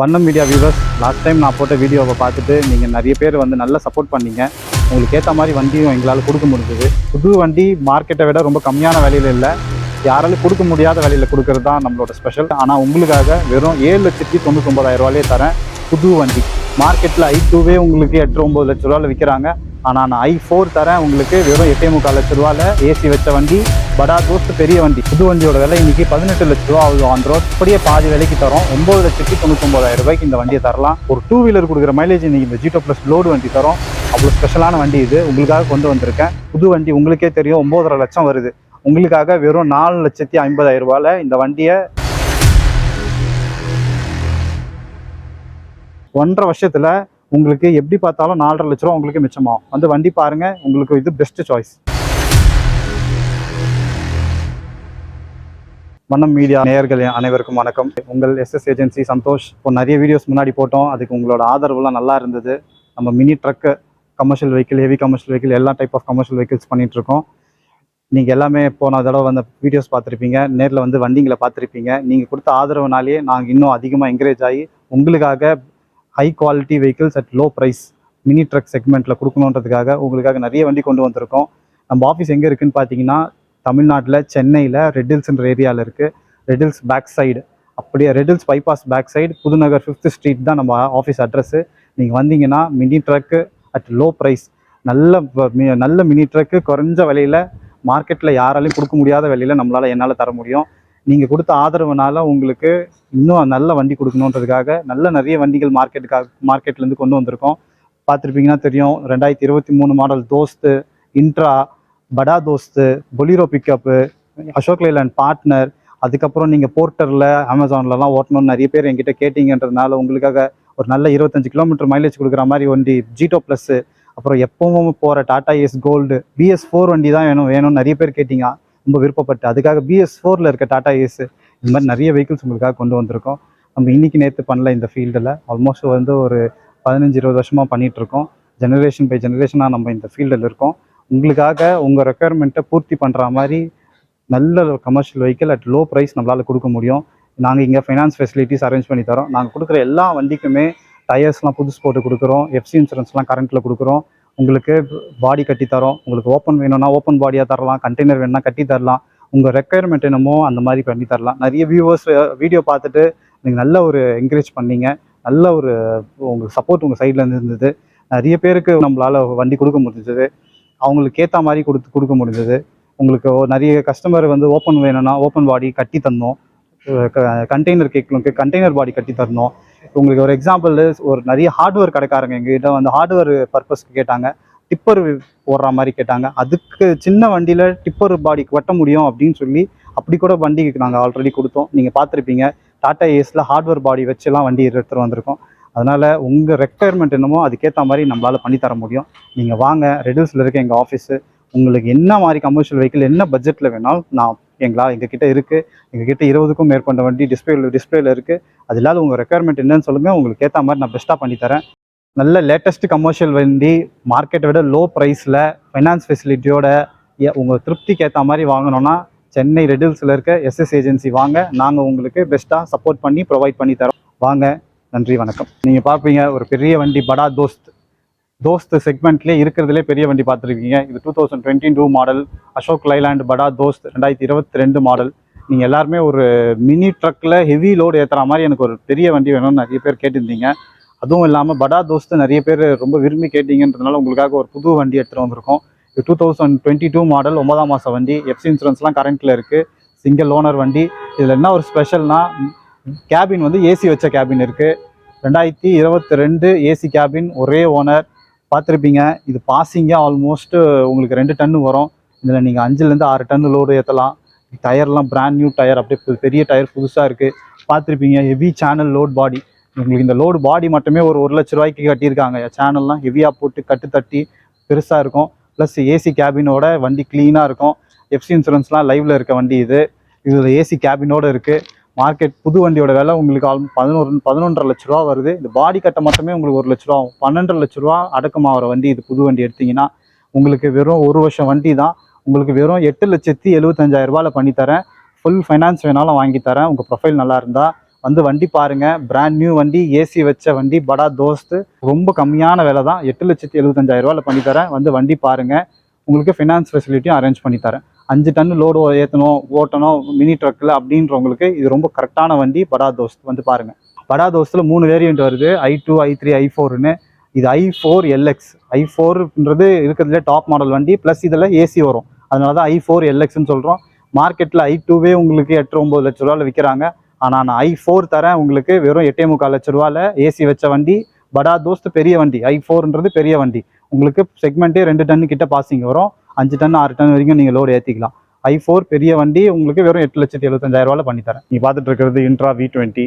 வண்ணம் media viewers last time நான் போட்ட வீடியோவை பார்த்துட்டு நீங்கள் நிறைய பேர் வந்து நல்லா சப்போர்ட் பண்ணீங்க. உங்களுக்கு ஏற்ற மாதிரி வண்டியும் எங்களால் கொடுக்க முடிஞ்சது. புது வண்டி மார்க்கெட்டை விட ரொம்ப கம்மியான விலையில் இல்லை. யாராலும் கொடுக்க முடியாத விலையில் கொடுக்கறது தான் நம்மளோட ஸ்பெஷல் ஆனால் உங்களுக்காக வெறும் ஏழு லட்சத்தி தொண்ணூத்தொம்பதாயிரம் ரூபாயிலே தரேன் புது வண்டி. மார்க்கெட்டில் ஐ டூவே உங்களுக்கு எட்டு ஒம்பது லட்ச ரூபாவில் விற்கிறாங்க ஆனால் நான் ஐ ஃபோர் தரேன். உங்களுக்கு வெறும் எட்டே முக்கால் லட்ச ரூபாவில் ஏசி வச்ச வண்டி படா தோஸ்த் பெரிய வண்டி. புது வண்டியோட விலை இன்னைக்கு பதினெட்டு லட்ச ரூபா ஆகுது ஆன் ரோட் அப்படியே பாதி விலைக்கு தரோம். ஒம்பது லட்சத்தி தொண்ணூத்தொம்பதாயிரம் ரூபாய்க்கு இந்த வண்டியை தரலாம். ஒரு டூ வீலர் கொடுக்குற மைலேஜ் இன்னைக்கு இந்த ஜீட்டோ ப்ளஸ் லோடு வண்டி தரோம். அவ்வளோ ஸ்பெஷலான வண்டி இது. உங்களுக்காக கொண்டு வந்திருக்கேன். புது வண்டி உங்களுக்கே தெரியும். ஒம்போதரை லட்சம் வருது. உங்களுக்காக வெறும் நாலு லட்சத்தி ஐம்பதாயிரம் ரூபாயில் இந்த வண்டியை ஒன்றரை வருஷத்தில் உங்களுக்கு எப்படி பார்த்தாலும் நாலரை லட்ச ரூபா உங்களுக்கு மிச்சமாகும். வந்து வண்டி பாருங்க உங்களுக்கு இது பெஸ்ட் சாய்ஸ் வண்ணம் மீடியா நேயர்கள் அனைவருக்கும் வணக்கம். உங்கள் எஸ்எஸ் ஏஜென்சி சந்தோஷ். இப்போ நிறைய வீடியோஸ் முன்னாடி போட்டோம். அதுக்கு உங்களோட ஆதரவுலாம் நல்லா இருந்தது. நம்ம mini truck commercial vehicle heavy commercial vehicle எல்லா டைப் ஆஃப் கமர்ஷியல் வெஹிக்கிள்ஸ் பண்ணிட்டு இருக்கோம். நீங்கள் எல்லாமே போன தடவை வந்து வீடியோஸ் பார்த்துருப்பீங்க. நேரில் வந்து வண்டிங்களை பார்த்துருப்பீங்க. நீங்கள் கொடுத்த ஆதரவுனாலேயே நாங்கள் இன்னும் அதிகமாக என்கரேஜ் ஆகி உங்களுக்காக high quality vehicles at low price mini truck செக்மெண்ட்டில் கொடுக்கணுன்றதுக்காக உங்களுக்காக நிறைய வண்டி கொண்டு வந்திருக்கோம். நம்ம ஆஃபீஸ் எங்கே இருக்குன்னு பார்த்தீங்கன்னா தமிழ்நாட்டில் சென்னையில் ரெட்டில்ஸ்ன்ற ஏரியாவில் இருக்குது ரெட்டில்ஸ் பேக் சைடு அப்படியே Redhills bypass back side Pudhunagar fifth street தான் நம்ம ஆஃபீஸ் அட்ரஸ்ஸு நீங்கள் வந்தீங்கன்னா mini truck at low price நல்ல மி- நல்ல மினி ட்ரக்கு குறைஞ்ச விலையில் மார்க்கெட்டில் யாராலையும் கொடுக்க முடியாத விலையில் நம்மளால் என்னால் தர முடியும். நீங்கள் கொடுத்த ஆதரவுனால உங்களுக்கு இன்னும் நல்ல வண்டி கொடுக்கணுன்றதுக்காக நல்ல நிறைய வண்டிகள் மார்க்கெட்டுக்காக மார்க்கெட்லேருந்து கொண்டு வந்திருக்கோம். பார்த்துருப்பீங்கன்னா தெரியும் ரெண்டாயிரத்தி இருபத்தி மூணு model Dost Intra Bada Dost Bolero pickup Ashok Leyland partner அதுக்கப்புறம் நீங்கள் போர்ட்டரில் அமேசான்லலாம் ஓட்டணும்னு நிறைய பேர் என்கிட்ட கேட்டிங்கன்றதுனால உங்களுக்காக ஒரு நல்ல இருபத்தஞ்சு கிலோமீட்டர் மைலேஜ் கொடுக்குற மாதிரி வண்டி ஜீட்டோ ப்ளஸ்ஸு அப்புறம் எப்பவும் போகிற Tata Ace gold BS four வண்டி தான் வேணும் வேணும்னு நிறைய பேர் கேட்டிங்க. ரொம்ப விருப்பப்பட்டு அதுக்காக பிஎஸ் ஃபோரில் இருக்க டாடா ஏஸு இந்த மாதிரி நிறைய வெஹிக்கிள்ஸ் உங்களுக்காக கொண்டு வந்திருக்கோம். நம்ம இன்னைக்கு நேற்று பண்ணல இந்த ஃபீல்டில் ஆல்மோஸ்ட் வந்து ஒரு பதினஞ்சு இருபது வருஷமாக பண்ணிகிட்ருக்கோம் இருக்கோம். ஜெனரேஷன் பை ஜெனரேஷனாக நம்ம இந்த ஃபீல்டில் இருக்கோம். உங்களுக்காக உங்கள் ரெக்குயர்மெண்ட்டை பூர்த்தி பண்ணுற மாதிரி நல்ல commercial vehicle at low price நம்மளால் கொடுக்க முடியும். நாங்கள் இங்கே ஃபைனான்ஸ் ஃபெசிலிட்டிஸ் அரேஞ்ச் பண்ணி தரோம். நாங்கள் கொடுக்குற எல்லா வண்டிக்குமே டயர்ஸ்லாம் புதுசு போட்டு கொடுக்குறோம். எஃப்சி இன்சூரன்ஸ்லாம் கரண்ட்டில் கொடுக்குறோம். உங்களுக்கு பாடி கட்டி தரோம். உங்களுக்கு ஓப்பன் வேணும்னா ஓப்பன் பாடியாக தரலாம். கண்டெய்னர் வேணும்னா கட்டி தரலாம். உங்கள் ரெக்குயர்மெண்ட் என்னமோ அந்த மாதிரி பண்ணி தரலாம். நிறைய வியூவர்ஸ் வீடியோ பார்த்துட்டு நீங்கள் நல்ல ஒரு என்கரேஜ் பண்ணீங்க. நல்ல ஒரு உங்களுக்கு சப்போர்ட் உங்கள் சைடில் இருந்து இருந்தது. நிறைய பேருக்கு நம்மளால் வண்டி கொடுக்க முடிஞ்சது. அவங்களுக்கு ஏற்ற மாதிரி கொடுத்து கொடுக்க முடிஞ்சது. உங்களுக்கு நிறைய கஸ்டமர் வந்து ஓப்பன் வேணும்னா ஓப்பன் பாடி கட்டி தந்தோம் கண்டெய்னர் கேட்கணும். கண்டெய்னர் பாடி கட்டி தரணும். உங்களுக்கு ஒரு எக்ஸாம்பிள் ஒரு நிறைய ஹார்ட்வேர் கடைக்காரங்க எங்ககிட்ட வந்து ஹார்ட்வேர் பர்பஸ்க்கு கேட்டாங்க. டிப்பர் போடுற மாதிரி கேட்டாங்க. அதுக்கு சின்ன வண்டியில் டிப்பர் பாடி வெட்ட முடியும் அப்படின்னு சொல்லி அப்படி கூட வண்டிக்கு நாங்கள் ஆல்ரெடி கொடுத்தோம். நீங்கள் பார்த்துருப்பீங்க. டாடா ஏஸில் ஹார்ட்வேர் பாடி வச்சுலாம் வண்டி எடுத்துகிட்டு வந்திருக்கோம். அதனால் உங்கள் ரெக்குயர்மெண்ட் என்னமோ அதுக்கேற்ற மாதிரி நம்மளால் பண்ணித்தர தர முடியும். நீங்கள் வாங்க. ரெடியூஸில் இருக்க எங்கள் ஆஃபீஸு உங்களுக்கு என்ன மாதிரி கமர்ஷியல் வெஹிக்கிள் என்ன பட்ஜெட்டில் வேணாலும் நான் எங்களா எங்ககிட்ட இருக்குது எங்ககிட்ட இருபதுக்கும் மேற்பட்ட வண்டி டிஸ்பிளே டிஸ்பிளேல இருக்குது அது இல்லாத உங்கள் ரெக்குயர்மெண்ட் என்னன்னு சொல்லுங்கள் உங்களுக்கு ஏற்ற மாதிரி நான் பெஸ்ட்டாக பண்ணி தரேன். நல்ல லேட்டஸ்ட் கமர்ஷியல் வண்டி மார்க்கெட்டை விட லோ ப்ரைஸில் ஃபைனான்ஸ் ஃபெசிலிட்டியோட உங்கள் திருப்திக்கு ஏற்ற மாதிரி வாங்கணும்னா சென்னை ரெடில்ஸில் இருக்க எஸ்எஸ் ஏஜென்சி வாங்க. நாங்கள் உங்களுக்கு பெஸ்ட்டாக சப்போர்ட் பண்ணி ப்ரொவைட் பண்ணி தரோம். வாங்க நன்றி வணக்கம். நீங்கள் பார்ப்பீங்க ஒரு பெரிய வண்டி படா தோஸ்த். தோஸ்த் செக்மெண்ட்லேயே இருக்கிறதுலே பெரிய வண்டி பார்த்துருக்கீங்க. இது two thousand twenty two model Ashok Leyland Bada Dost ரெண்டாயிரத்தி இருபத்தி ரெண்டு மாடல் நீங்கள் எல்லாருமே ஒரு மினி ட்ரக்கில் ஹெவி லோடு ஏற்றுற மாதிரி எனக்கு ஒரு பெரிய வண்டி வேணும்னு நிறைய பேர் கேட்டிருந்தீங்க. அதுவும் இல்லாமல் படா தோஸ்து நிறைய பேர் ரொம்ப விரும்பி கேட்டீங்கன்றதுனால உங்களுக்காக ஒரு புது வண்டி எடுத்துகிட்டு வந்திருக்கோம். இது two thousand twenty two model ஒன்பதாம் மாதம் வண்டி. எஃப்சி இன்சூரன்ஸ்லாம் கரண்ட்டில் இருக்குது சிங்கிள் ஓனர் வண்டி. இதில் என்ன ஒரு ஸ்பெஷல்னா கேபின் வந்து ஏசி வச்ச கேபின் இருக்குது ரெண்டாயிரத்தி இருபத்தி ரெண்டு ஏசி கேபின் ஒரே ஓனர் பார்த்துருப்பீங்க. இது பாசிங்காக ஆல்மோஸ்ட் உங்களுக்கு ரெண்டு டன்னு வரும். இதில் நீங்கள் அஞ்சுலேருந்து ஆறு டன்னு லோடு ஏற்றலாம் டயர்லாம் பிராண்ட் நியூ டயர் அப்படியே பெரிய டயர் புதுசாக இருக்குது பார்த்துருப்பீங்க ஹெவி சேனல் லோட் பாடி உங்களுக்கு இந்த லோடு பாடி மட்டுமே ஒரு ஒரு லட்ச ரூபாய்க்கு கட்டியிருக்காங்க. சேனல்லாம் ஹெவியாக போட்டு கட்டு தட்டி பெருசாக இருக்கும். ப்ளஸ் ஏசி கேபினோட வண்டி க்ளீனாக இருக்கும். எஃப்சி இன்சூரன்ஸ்லாம் லைவில் இருக்க வண்டி இது. இதில் ஏசி கேபினோடு இருக்குது மார்க்கெட் புது வண்டியோட விலை உங்களுக்கு ஆல் பதினோரு பதினொன்றரை லட்ச ரூபா வருது. இந்த பாடி கட்ட மட்டுமே உங்களுக்கு ஒரு லட்ச ரூபா ஆகும். பன்னெண்டரை லட்ச ரூபா அடக்கமாகிற வண்டி இது புது வண்டி எடுத்தீங்கன்னா உங்களுக்கு வெறும் ஒரு வருஷம் வண்டி தான். உங்களுக்கு வெறும் எட்டு லட்சத்தி எழுபத்தஞ்சாயிரம் ரூபாயில் பண்ணித்தரேன் ஃபுல் ஃபைனான்ஸ் வேணாலும் வாங்கி தரேன். உங்கள் ப்ரொஃபைல் நல்லா இருந்தால் வந்து வண்டி பாருங்க. பிராண்ட் நியூ வண்டி ஏசி வச்ச வண்டி படா தோஸ்து. ரொம்ப கம்மியான விலை தான். எட்டு லட்சத்தி எழுபத்தஞ்சாயிரம் ரூபாயில் பண்ணித்தரேன் வந்து வண்டி பாருங்கள் உங்களுக்கு ஃபினான்ஸ் ஃபெசிலிட்டியும் அரேஞ்ச் பண்ணி தரேன். அஞ்சு டன் லோடு ஏற்றணும் ஓட்டணும் மினி ட்ரக்கில் அப்படின்றவங்களுக்கு இது ரொம்ப கரெக்டான வண்டி படா தோஸ்த். வந்து பாருங்கள் படா தோஸ்தில் மூணு வேரியண்ட் வருது. ஐ டூ ஐ த்ரீ ஐ ஃபோர்னு இது ஐ ஃபோர் எல்எக்ஸ் ஐ ஃபோர்ன்றது இருக்கிறதுலே டாப் மாடல் வண்டி ப்ளஸ் இதில் ஏசி வரும். அதனால தான் ஐ ஃபோர் எல்எக்ஸ்னு சொல்கிறோம் மார்க்கெட்டில் ஐ டூவே உங்களுக்கு எட்டு ஒம்பது லட்ச ரூபாவில் விற்கிறாங்க ஆனால் நான் ஐ ஃபோர் தரேன் உங்களுக்கு வெறும் எட்டே முக்கால் லட்ச ரூபாவில் ஏசி வச்ச வண்டி படா தோஸ்து பெரிய வண்டி. ஐ ஃபோர்ன்றது பெரிய வண்டி. உங்களுக்கு செக்மெண்ட்டே ரெண்டு டன்னு கிட்ட பாசிங் வரும். அஞ்சு டன் ஆறு டன் வரைக்கும் நீங்கள் லோடு ஏற்றிக்கலாம் ஐ ஃபோர் பெரிய வண்டி உங்களுக்கு வெறும் எட்டு லட்சத்தி எழுபத்தஞ்சாயிரம் பண்ணித்தரேன் பண்ணி நீ பார்த்துட்டு இருக்கிறது இன்ட்ரா வி டுவெண்ட்டி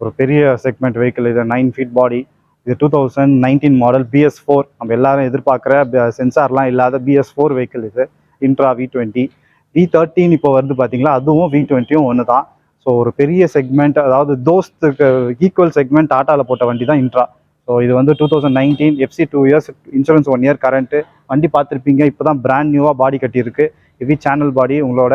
ஒரு பெரிய செக்மெண்ட் வெஹிக்கிள் இது நைன் ஃபீட் பாடி இது two thousand nineteen model BS four நம்ம எல்லாரும் எதிர்பார்க்குற சென்சார்லாம் இல்லாத பிஎஸ் ஃபோர் வெஹிக்கிள் இது Intra V twenty V thirteen இப்போ வருது பார்த்தீங்களா அதுவும் வி டுவெண்ட்டியும் ஒன்று தான் ஸோ ஒரு பெரிய செக்மெண்ட் அதாவது தோஸ்துக்கு ஈக்குவல் செக்மெண்ட் டாட்டாவில் போட்ட வண்டி தான் இன்ட்ரா ஸோ இது வந்து two thousand nineteen FC two years insurance one year current வண்டி பார்த்துருப்பீங்க. இப்போ தான் பிராண்ட் நியூவாக பாடி கட்டியிருக்கு. ஹெவி சேனல் பாடி உங்களோட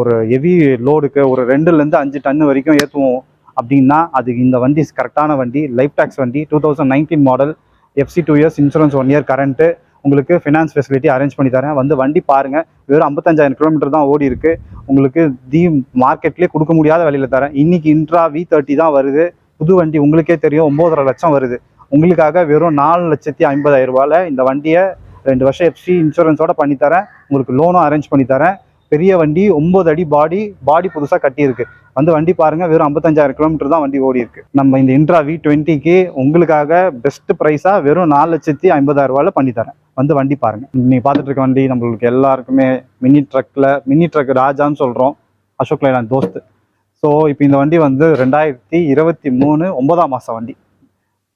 ஒரு ஹெவி லோடுக்கு ஒரு ரெண்டுலேருந்து அஞ்சு டன்னு வரைக்கும் ஏற்றுவோம் அப்படின்னா அது இந்த வண்டி கரெக்டான வண்டி. லைஃப் டேக்ஸ் வண்டி two thousand nineteen model FC two years insurance one year current உங்களுக்கு ஃபினான்ஸ் ஃபெசிலிட்டி அரேஞ்ச் பண்ணி தரேன். வந்து வண்டி பாருங்கள் வெறும் ஐம்பத்தஞ்சாயிரம் கிலோமீட்டர் தான் ஓடி இருக்குது உங்களுக்கு தி மார்க்கெட்லேயே கொடுக்க முடியாத விலையில் தரேன். இன்றைக்கி இன்ட்ரா வி தேர்ட்டி தான் வருது. புது வண்டி உங்களுக்கே தெரியும் ஒம்போதரை லட்சம் வருது. உங்களுக்காக வெறும் நாலு லட்சத்தி ஐம்பதாயிரம் ரூபாயில் இந்த வண்டியை ரெண்டு வருஷம் எஃப்சி இன்சூரன்ஸோட பண்ணித்தரேன் உங்களுக்கு லோனும் அரேஞ்ச் பண்ணி தரேன். பெரிய வண்டி ஒம்பது அடி பாடி பாடி புதுசாக கட்டியிருக்கு. வந்து வண்டி பாருங்க வெறும் ஐம்பத்தஞ்சாயிரம் கிலோமீட்டர் தான் வண்டி ஓடி இருக்கு நம்ம இந்த இன்ட்ரா வி டுவெண்ட்டிக்கு உங்களுக்காக பெஸ்ட் ப்ரைஸாக வெறும் நாலு லட்சத்தி ஐம்பதாயிரம் ரூபாயில் பண்ணித்தரேன் வந்து வண்டி பாருங்கள் நீங்கள் பார்த்துட்டு இருக்க வண்டி நம்மளுக்கு எல்லாருக்குமே மினி ட்ரக்கில் மினி ட்ரக் ராஜான்னு சொல்கிறோம் அசோக் லைலான் தோஸ்து. ஸோ இப்போ இந்த வண்டி வந்து ரெண்டாயிரத்தி இருபத்தி மூணு ஒன்பதாம் மாதம் வண்டி.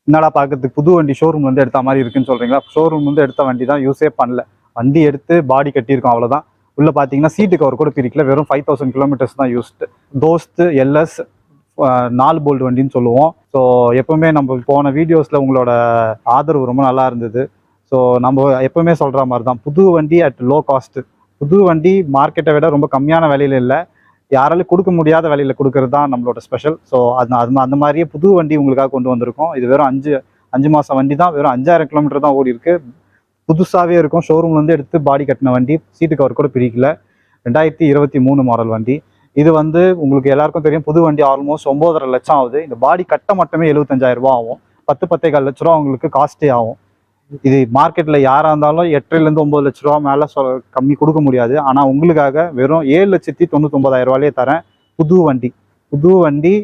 என்னடா பார்க்கறதுக்கு புது வண்டி ஷோரூம் வந்து எடுத்த மாதிரி இருக்குன்னு சொல்கிறீங்களா ஷோரூம் வந்து எடுத்த வண்டி தான் யூஸே பண்ணல. வண்டி எடுத்து பாடி கட்டியிருக்கோம் அவ்வளோதான் உள்ளே பார்த்தீங்கன்னா சீட்டு கவர் கூட பிரிக்கல. வெறும் ஃபைவ் தௌசண்ட் கிலோமீட்டர்ஸ் தான் யூஸ்டு தோஸ்து எல்எஸ் நாலு போல்டு வண்டின்னு சொல்லுவோம். ஸோ எப்பவுமே நம்ம போன வீடியோஸில் உங்களோட ஆதரவு ரொம்ப நல்லா இருந்தது. ஸோ நம்ம எப்பவுமே சொல்கிற மாதிரி தான் புது வண்டி அட் லோ காஸ்ட் புது வண்டி மார்க்கெட்டை விட ரொம்ப கம்மியான விலையில இல்லை. யாராலும் கொடுக்க முடியாத விலையில் கொடுக்கறது தான் நம்மளோட ஸ்பெஷல் ஸோ அது அது அந்த மாதிரியே புது வண்டி உங்களுக்காக கொண்டு வந்திருக்கோம். இது வெறும் அஞ்சு அஞ்சு மாதம் வண்டி தான் வெறும் அஞ்சாயிரம் கிலோமீட்டர் தான் ஓடி இருக்கு. புதுசாகவே இருக்கும். ஷோரூம்லேருந்து எடுத்து பாடி கட்டின வண்டி. சீட்டு கவர் கூட பிரிக்கல. ரெண்டாயிரத்தி இருபத்தி மூணு மாடல் வண்டி. இது வந்து உங்களுக்கு எல்லாருக்கும் தெரியும். புது வண்டி ஆல்மோஸ்ட் ஒம்போதரை லட்சம் ஆகுது. இந்த பாடி கட்ட மட்டுமே எழுபத்தஞ்சாயிரம் ரூபா ஆகும். பத்து பத்தே லட்ச ரூபா உங்களுக்கு காஸ்ட்லி ஆகும். இது மார்க்கெட்டில் யாராக இருந்தாலும் எட்டுலேருந்து ஒம்பது லட்ச ரூபா மேலே கம்மி கொடுக்க முடியாது. ஆனால் உங்களுக்காக வெறும் ஏழு லட்சத்தி தொண்ணூத்தொம்பதாயிரம் ரூபாயிலே தரேன். புது வண்டி. புது வண்டி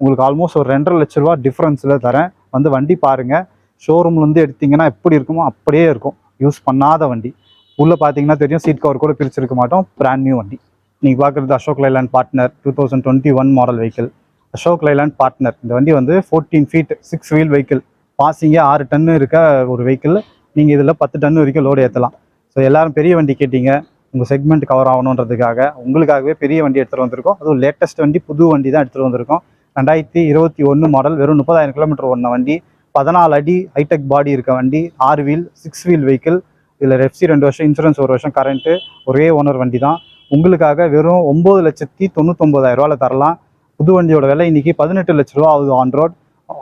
உங்களுக்கு ஆல்மோஸ்ட் ஒரு ரெண்டரை லட்ச ரூபா டிஃப்ரென்ஸில் தரேன். வந்து வண்டி பாருங்கள் ஷோரூம்லேருந்து எடுத்தீங்கன்னா எப்படி இருக்குமோ அப்படியே இருக்கும். யூஸ் பண்ணாத வண்டி. உள்ளே பார்த்தீங்கன்னா தெரியும் சீட் கவர் கூட பிரிச்சிருக்க மாட்டோம். பிராண்ட் நியூ வண்டி. நீங்கள் பார்க்குறது Ashok Leyland partner two thousand twenty one model vehicle Ashok Leyland partner இந்த வண்டி வந்து fourteen feet six wheel vehicle பாசிங்கே ஆறு டன்னு இருக்க ஒரு வெஹிக்கிள் நீங்கள் இதில் பத்து டன் வரைக்கும் லோடு ஏற்றலாம் ஸோ எல்லாரும் பெரிய வண்டி கேட்டீங்க. உங்கள் செக்மெண்ட் கவர் ஆகணுன்றதுக்காக உங்களுக்காகவே பெரிய வண்டி எடுத்துகிட்டு வந்திருக்கோம். அதுவும் லேட்டஸ்ட் வண்டி புது வண்டி தான் எடுத்துகிட்டு வந்திருக்கோம். ரெண்டாயிரத்தி இருபத்தி ஒன்று மாடல் வெறும் முப்பதாயிரம் கிலோமீட்டர் ஓடின வண்டி. பதினாலு அடி ஹைடெக் பாடி இருக்க வண்டி. ஆறு வீல் சிக்ஸ் வீல் வெஹிக்கிள் இதில் ரெஃப்சி ரெண்டு வருஷம் இன்சூரன்ஸ் ஒரு வருஷம் கரண்ட்டு ஒரே ஓனர் வண்டி தான். உங்களுக்காக வெறும் ஒம்பது லட்சத்தி தொண்ணூத்தொம்பதாயிரரூவாவில் தரலாம். புது வண்டியோட விலை இன்றைக்கி பதினெட்டு லட்ச ரூபா ஆகுது ஆன் ரோட்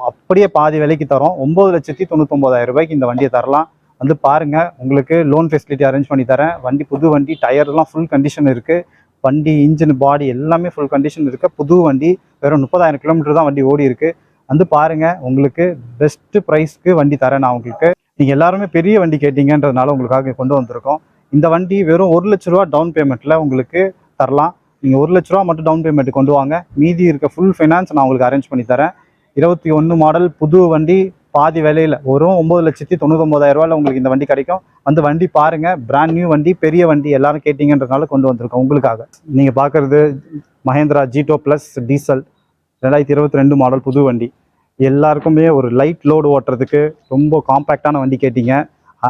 அப்படியே பாதி விலைக்கு தரோம். ஒம்பது லட்சத்தி தொண்ணூத்தொம்பதாயிரம் ரூபாய்க்கு இந்த வண்டியை தரலாம். வந்து பாருங்க உங்களுக்கு லோன் ஃபெசிலிட்டி அரேஞ்ச் பண்ணி தரேன். வண்டி புது வண்டி டயர்லாம் ஃபுல் கண்டிஷன் இருக்கு. வண்டி இன்ஜின் பாடி எல்லாமே ஃபுல் கண்டிஷன் இருக்கு. புது வண்டி வெறும் முப்பதாயிரம் கிலோமீட்டர் தான் வண்டி ஓடி இருக்கு. வந்து பாருங்க உங்களுக்கு பெஸ்ட் ப்ரைஸ்க்கு வண்டி தரேன் நான் உங்களுக்கு. நீங்கள் எல்லாருமே பெரிய வண்டி கேட்டீங்கன்றதுனால உங்களுக்காக கொண்டு வந்திருக்கோம். இந்த வண்டி வெறும் ஒரு லட்ச ரூபா டவுன் பேமெண்ட்டில் உங்களுக்கு தரலாம். நீங்கள் ஒரு லட்ச ரூபா மட்டும் டவுன் பேமெண்ட் கொண்டு வாங்க. மீதி இருக்க ஃபுல் ஃபைனான்ஸ் நான் உங்களுக்கு அரேஞ்ச் பண்ணி தரேன். இருபத்தி ஒன்று மாடல் புது வண்டி பாதி விலையில் வரும் ஒம்பது லட்சத்தி தொண்ணூத்தொம்பதாயிரம் ரூபாயில் உங்களுக்கு இந்த வண்டி கிடைக்கும். வந்து வண்டி பாருங்கள் பிராண்ட் நியூ வண்டி பெரிய வண்டி எல்லாரும் கேட்டிங்கன்றனால கொண்டு வந்திருக்கோம் உங்களுக்காக. நீங்கள் பார்க்குறது மஹேந்திரா ஜீட்டோ ப்ளஸ் டீசல் ரெண்டாயிரத்தி இருபத்தி ரெண்டு மாடல் புது வண்டி. எல்லாருக்குமே ஒரு லைட் லோடு ஓட்டுறதுக்கு ரொம்ப காம்பேக்டான வண்டி கேட்டிங்க.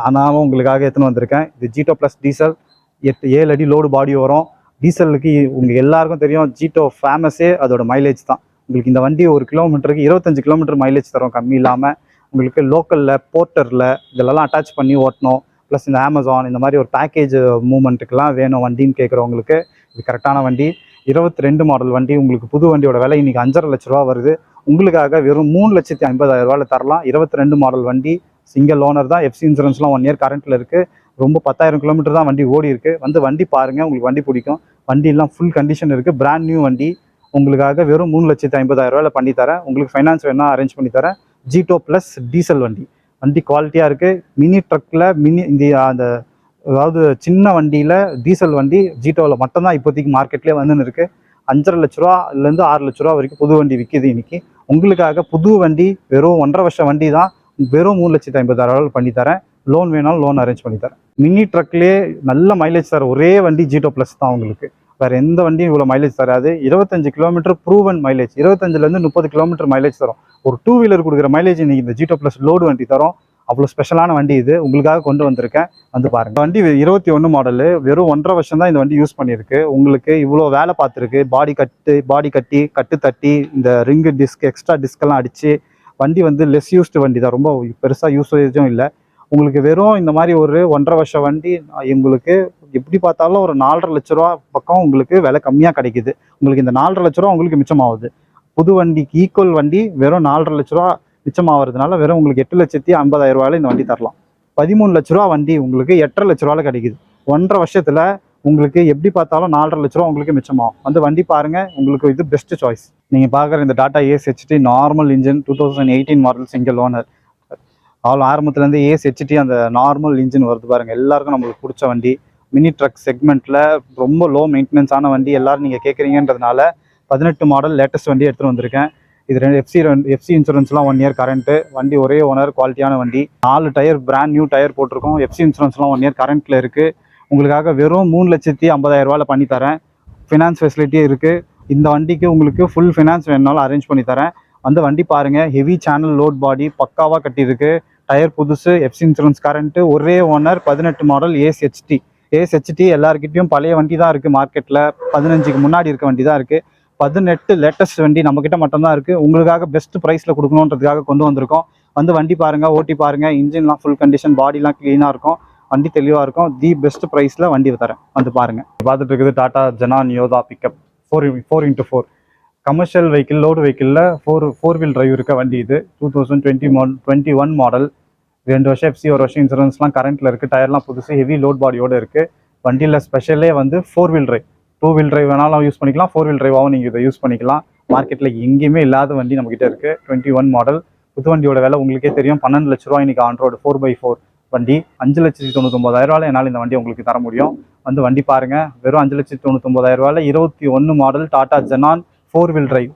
ஆனாலும் உங்களுக்காக எடுத்துன்னு வந்திருக்கேன். இது ஜீட்டோ ப்ளஸ் டீசல் எட்டு ஏழு அடி லோடு பாடி வரும். டீசலுக்கு உங்களுக்கு எல்லாருக்கும் தெரியும் ஜீட்டோ ஃபேமஸே அதோட மைலேஜ் தான். உங்களுக்கு இந்த வண்டி ஒரு கிலோமீட்டருக்கு இருபத்தஞ்சு கிலோமீட்டர் மைலேஜ் தரும். கம்மி இல்லாமல் உங்களுக்கு லோக்கலில் போர்ட்டரில் இதெல்லாம் அட்டாச் பண்ணி ஓட்டணும். ப்ளஸ் இந்த அமேசான் இந்த மாதிரி ஒரு பேக்கேஜ் மூமெண்ட்டுக்கெல்லாம் வேணும் வண்டின்னு கேட்குறவங்களுக்கு இது கரெக்டான வண்டி. இருபத்தி ரெண்டு மாடல் வண்டி. உங்களுக்கு புது வண்டியோட விலை இன்றைக்கி அஞ்சரை லட்ச ரூபா வருது. உங்களுக்காக வெறும் மூணு லட்சத்தி ஐம்பதாயிரம் ரூபாயில தரலாம். இருபத்தி ரெண்டு மாடல் வண்டி. சிங்கிள் ஓனர் தான். எஃப்சி இன்சூரன்ஸ்லாம் ஒன் இயர் கரண்ட்டில் இருக்குது ரொம்ப பத்தாயிரம் கிலோமீட்டர் தான் வண்டி ஓடி இருக்குது வந்து வண்டி பாருங்கள் உங்களுக்கு வண்டி பிடிக்கும். வண்டி எல்லாம் ஃபுல் கண்டிஷன் இருக்குது பிராண்ட் நியூ வண்டி. உங்களுக்காக வெறும் மூணு லட்சத்தி ஐம்பதாயிரம் ரூபாயில் பண்ணி தரேன். உங்களுக்கு ஃபைனான்ஸ் வேணால் அரேஞ்ச் பண்ணி தரேன். ஜீட்டோ ப்ளஸ் டீசல் வண்டி. வண்டி குவாலிட்டியாக இருக்குது மினி ட்ரக்கில் மினி இந்த அந்த அதாவது சின்ன வண்டியில் டீசல் வண்டி ஜீட்டோவில் மட்டும்தான் இப்போதைக்கு மார்க்கெட்லேயே வந்துன்னு இருக்குது அஞ்சரை லட்ச ரூபாலேருந்து ஆறு லட்ச ரூபா வரைக்கும் புது வண்டி விற்கிது இன்றைக்கி உங்களுக்காக புது வண்டி வெறும் ஒன்றரை வருஷம் வண்டி தான் வெறும் மூணு லட்சத்தி ஐம்பதாயிரம் ரூபாய் பண்ணி தரேன். லோன் வேணாலும் லோன் அரேஞ்ச் பண்ணி தரேன். மினி ட்ரக்லேயே நல்ல மைலேஜ் தர ஒரே வண்டி ஜீட்டோ ப்ளஸ் தான் உங்களுக்கு. வேறு எந்த வண்டியும் இவ்வளோ மைலேஜ் தராது. இருபத்தஞ்சு கிலோமீட்டர் ப்ரூவன் மைலேஜ் இருபத்தஞ்சிலேருந்து முப்பது கிலோமீட்டர் மைலேஜ் தரும். ஒரு டூ வீலர் கொடுக்குற மைலேஜ் இன்னைக்கு இந்த ஜீட்டோ ப்ளஸ் லோடு வண்டி தரும். அவ்வளோ ஸ்பெஷலான வண்டி இது. உங்களுக்காக கொண்டு வந்திருக்கேன். வந்து பாருங்கள் வண்டி இருபத்தி ஒன்று மாடலு வெறும் ஒன்றரை வருஷம் தான் இந்த வண்டி யூஸ் பண்ணியிருக்கு. உங்களுக்கு இவ்வளோ வேலை பார்த்துருக்கு. பாடி கட்டு பாடி கட்டி கட்டு தட்டி இந்த ரிங்கு டிஸ்க் எக்ஸ்ட்ரா டிஸ்கெல்லாம் அடித்து வண்டி வந்து லெஸ் யூஸ்டு வண்டி தான். ரொம்ப பெருசாக யூஸேஜும் இல்லை. உங்களுக்கு வெறும் இந்த மாதிரி ஒரு ஒன்றரை வருஷம் வண்டி எங்களுக்கு எப்படி பார்த்தாலும் ஒரு நாலரை லட்ச ரூபா பக்கம் உங்களுக்கு விலை கம்மியாக கிடைக்குது. உங்களுக்கு இந்த நாலரை லட்ச ரூபா உங்களுக்கு மிச்சமாகுது. புது வண்டிக்கு ஈக்குவல் வண்டி வெறும் நாலரை லட்ச ரூபா மிச்சமாகிறதுனால வெறும் உங்களுக்கு எட்டு லட்சத்தி ஐம்பதாயிரம் ரூபாயில இந்த வண்டி தரலாம். பதிமூணு லட்ச ரூபா வண்டி உங்களுக்கு எட்டரை லட்ச ரூபாயில கிடைக்குது. ஒன்றரை வருஷத்தில் உங்களுக்கு எப்படி பார்த்தாலும் நாலரை லட்ச ரூபா உங்களுக்கு மிச்சமாகும். வந்து வண்டி பாருங்கள் உங்களுக்கு இது பெஸ்ட் சாய்ஸ் நீங்கள் பார்க்குற இந்த Tata Ace HD normal engine two thousand eighteen model single owner all ஆரம்பத்துலேருந்து ஏஸ் ஹெச்டி அந்த நார்மல் இன்ஜின் வருது பாருங்கள் எல்லாருக்கும் நம்மளுக்கு பிடிச்ச வண்டி. மினி ட்ரக் செக்மெண்ட்டில் ரொம்ப லோ மெயின்டெனன்ஸான வண்டி எல்லாரும் நீங்கள் கேட்குறீங்கன்றதுனால பதினெட்டு மாடல் லேட்டஸ்ட் வண்டி எடுத்துகிட்டு வந்திருக்கேன். இது ரெண்டு எஃப்சி ரெண்டு எஃப்சி இன்சூரன்ஸ்லாம் ஒன் இயர் கரண்ட்டு வண்டி ஒரே ஓனர் குவாலிட்டியான வண்டி. நாலு டயர் பிராண்ட் நியூ டயர் போட்டிருக்கோம். எஃப்சி இன்சூரன்ஸ்லாம் ஒன் இயர் கரண்ட்டில் இருக்குது உங்களுக்காக வெறும் மூணு லட்சத்தி ஐம்பதாயிரம் பண்ணித்தரேன் பண்ணி தரேன். ஃபினான்ஸ் ஃபெசிலிட்டியும் இருக்குது இந்த வண்டிக்கு உங்களுக்கு ஃபுல் ஃபினான்ஸ் வேணுனாலும் அரேஞ்ச் பண்ணி தரேன். வந்து வண்டி பாருங்கள் ஹெவி சேனல் லோட் பாடி பக்காவாக கட்டியிருக்கு. டயர் புதுசு எஃப்சி இன்சூரன்ஸ் கரண்ட்டு ஒரே ஓனர் பதினெட்டு model Ace A S HD எல்லாருக்கிட்டையும் பழைய வண்டி தான் இருக்குது மார்க்கெட்டில் பதினஞ்சுக்கு முன்னாடி இருக்க வண்டி தான் இருக்குது பதினெட்டு லேட்டஸ்ட் வண்டி நம்மக்கிட்ட மட்டும்தான் இருக்குது உங்களுக்காக பெஸ்ட் ப்ரைஸில் கொடுக்கணுன்றதுக்காக கொண்டு வந்திருக்கோம். வந்து வண்டி பாருங்கள் ஓட்டி பாருங்கள் இன்ஜின்லாம் ஃபுல் கண்டிஷன் பாடிலாம் க்ளீனாக இருக்கும். வண்டி தெளிவாக இருக்கும். தி பெஸ்ட் ப்ரைஸில் வண்டி தரேன். வந்து பாருங்கள் பார்த்துட்டு இருக்குது Tata Xenon Yodha pickup four four into four commercial vehicle load வெஹிக்கிளில் four four wheel drive இருக்க வண்டி இது. Two thousand twenty twenty one model ரெண்டு வருஷம் எஃப்சி ஒரு வருஷம் இன்சூரன்ஸ்லாம் கரண்ட்டில் இருக்குது டயர்லாம் புதுசு ஹெவி லோட் பாடியோடு இருக்குது வண்டியில் ஸ்பெஷலே வந்து four wheel drive two wheel drive வேணாலும் யூஸ் பண்ணிக்கலாம். ஃபோர் வீல் ட்ரைவாகவும் நீங்கள் இதை யூஸ் பண்ணிக்கலாம். மார்க்கெட்டில் எங்கேயுமே இல்லாத வண்டி நம்மக்கிட்ட இருக்குது டுவெண்ட்டி ஒன் மாடல் புது வண்டியோட விலை உங்களுக்கே தெரியும். பன்னெண்டு லட்ச ரூபா இன்றைக்கி on road four by four வண்டி. அஞ்சு லட்சத்தி தொண்ணூத்தொம்பதாயிரம் என்னால் இந்த வண்டி உங்களுக்கு தர முடியும். வந்து வண்டி பாருங்க. வெறும் அஞ்சு லட்சத்தி தொண்ணூத்தொம்பதாயிரம் ரூபாயில இருபத்தி ஒன்று model Tata Xenon four wheel drive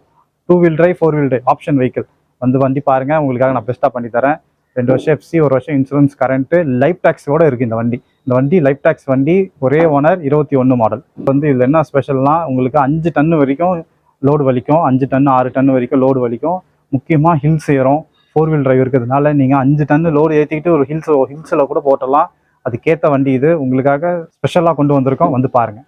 two wheel drive four wheel drive option vehicle வந்து வண்டி பாருங்கள் உங்களுக்காக நான் பெஸ்ட்டாக பண்ணி தரேன். ரெண்டு வருஷம் எஃப்சி ஒரு வருஷம் இன்சூரன்ஸ் கரண்ட்டு லைஃப் டேக்ஸோட இருக்குது இந்த வண்டி. இந்த வண்டி லைஃப் டேக்ஸ் வண்டி ஒரே ஓனர் இருபத்தி ஒன்று மாடல் இப்போ வந்து இதில் என்ன ஸ்பெஷல்னா உங்களுக்கு அஞ்சு டன்னு வரைக்கும் லோடு வலிக்கும். அஞ்சு டன் ஆறு டன் வரைக்கும் லோடு வலிக்கும். முக்கியமாக ஹில்ஸ் ஏறும் ஃபோர் வீல் டிரைவ் இருக்கிறதுனால நீங்கள் அஞ்சு டன் லோடு ஏற்றிக்கிட்டு ஒரு ஹில்ஸ் ஹில்ஸில் கூட போட்டலாம். அதுக்கேற்ற வண்டி இது. உங்களுக்காக ஸ்பெஷலாக கொண்டு வந்திருக்கோம். வந்து பாருங்கள்